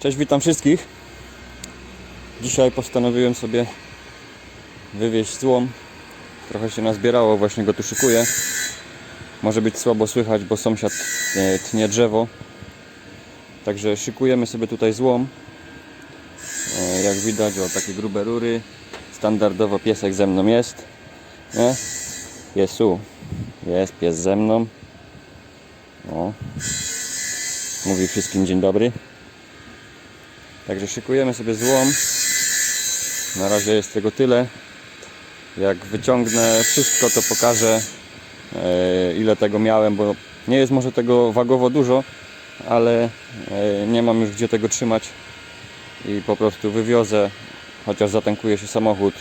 Cześć, witam wszystkich. Dzisiaj postanowiłem sobie wywieźć złom. Trochę się nazbierało, właśnie go tu szykuję. Może być słabo słychać, bo sąsiad tnie drzewo. Także szykujemy sobie tutaj złom. E, Jak widać, o takie grube rury. Standardowo piesek ze mną jest. Nie? Jest pies ze mną. O. Mówi wszystkim dzień dobry. Także szykujemy sobie złom. Na razie jest tego tyle. Jak wyciągnę wszystko, to pokażę e, ile tego miałem, bo nie jest może tego wagowo dużo, ale e, nie mam już gdzie tego trzymać i po prostu wywiozę, chociaż zatankuje się samochód.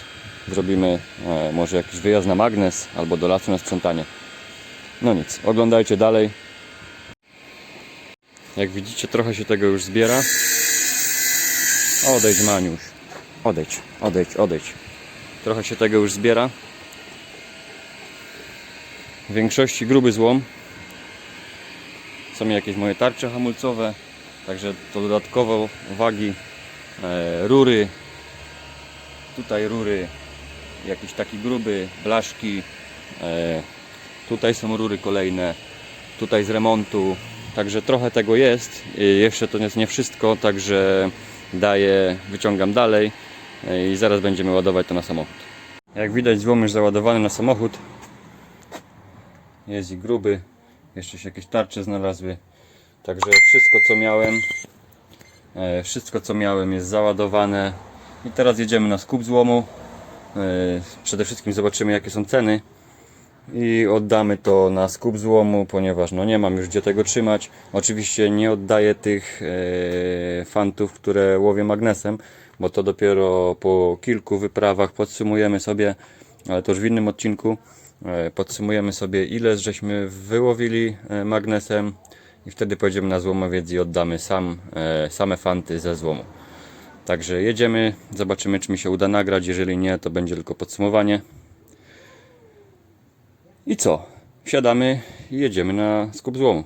Zrobimy e, może jakiś wyjazd na magnes albo do lasu na sprzątanie. No nic, oglądajcie dalej. Jak widzicie, trochę się tego już zbiera. Odejdź, Maniuś. Odejdź, odejdź, odejdź. Trochę się tego już zbiera. W większości gruby złom. Są jakieś moje tarcze hamulcowe, także to dodatkowo wagi, e, rury. Tutaj rury, jakiś taki gruby, blaszki. E, tutaj są rury kolejne, tutaj z remontu. Także trochę tego jest. I Jeszcze to jest nie wszystko, także daję, wyciągam dalej e, i zaraz będziemy ładować to na samochód. Jak widać złom już załadowany na samochód. Jest i gruby. Jeszcze się jakieś tarcze znalazły. Także wszystko co miałem, e, wszystko co miałem jest załadowane. I teraz jedziemy na skup złomu. E, Przede wszystkim zobaczymy jakie są ceny i oddamy to na skup złomu, ponieważ no nie mam już gdzie tego trzymać. Oczywiście nie oddaję tych e, fantów, które łowię magnesem, bo to dopiero po kilku wyprawach podsumujemy sobie, ale to już w innym odcinku, e, podsumujemy sobie ile żeśmy wyłowili e, magnesem i wtedy pojedziemy na złomowiec i oddamy sam, same fanty ze złomu. Także jedziemy, zobaczymy czy mi się uda nagrać, jeżeli nie to będzie tylko podsumowanie. I co? Wsiadamy i jedziemy na skup złomu.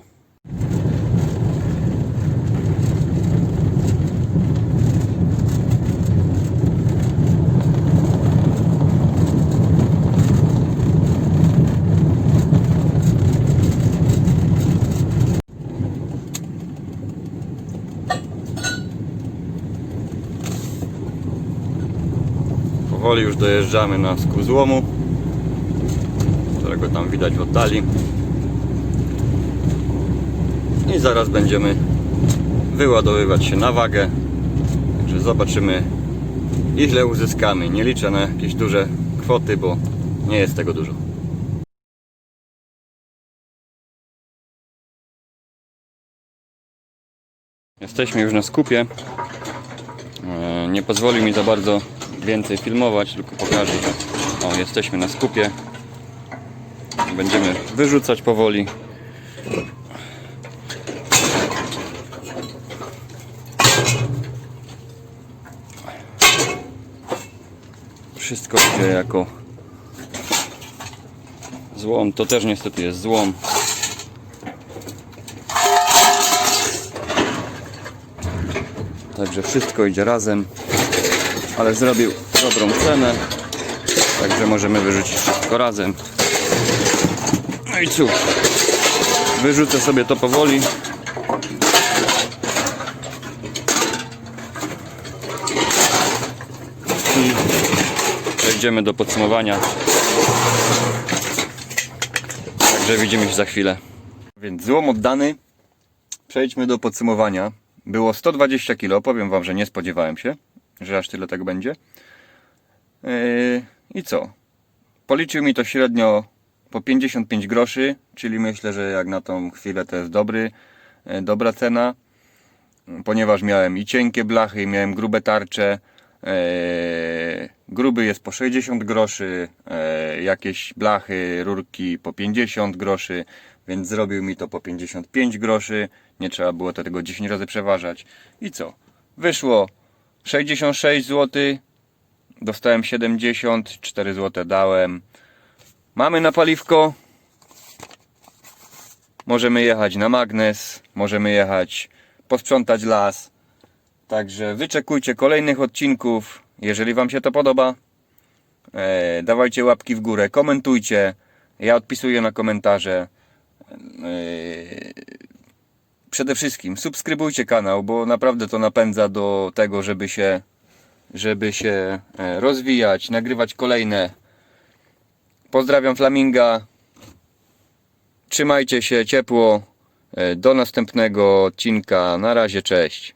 Powoli już dojeżdżamy na skup złomu którego tam widać w oddali. I zaraz będziemy wyładowywać się na wagę. Także zobaczymy ile uzyskamy. Nie liczę na jakieś duże kwoty, bo nie jest tego dużo. Jesteśmy już na skupie. E, Nie pozwoli mi za bardzo więcej filmować, tylko pokażę. O, jesteśmy na skupie. Będziemy wyrzucać powoli. Wszystko idzie jako złom. To też niestety jest złom. Także wszystko idzie razem, ale zrobił dobrą cenę. Także możemy wyrzucić wszystko razem. No i cóż, wyrzucę sobie to powoli. I przejdziemy do podsumowania. Także widzimy się za chwilę. Więc złom oddany. Przejdźmy do podsumowania. Było 120 kg. Powiem Wam, że nie spodziewałem się, że aż tyle tego będzie. Yy, I co? Policzył mi to średnio po 55 groszy, czyli myślę, że jak na tą chwilę to jest dobry, e, dobra cena, ponieważ miałem i cienkie blachy, miałem grube tarcze. e, Gruby jest po 60 groszy, e, jakieś blachy, rurki po 50 groszy, więc zrobił mi to po 55 groszy. Nie trzeba było tego 10 razy przeważać. I co? Wyszło 66 zł, dostałem 70, 4 zł dałem. Mamy na paliwko. Możemy jechać na magnes, możemy jechać posprzątać las. Także wyczekujcie kolejnych odcinków. Jeżeli Wam się to podoba, e, dawajcie łapki w górę, komentujcie. Ja odpisuję na komentarze. E, przede wszystkim subskrybujcie kanał, bo naprawdę to napędza do tego, żeby się, żeby się e, rozwijać, nagrywać kolejne. Pozdrawiam Flaminga. Trzymajcie się ciepło. E, Do następnego odcinka. Na razie, cześć.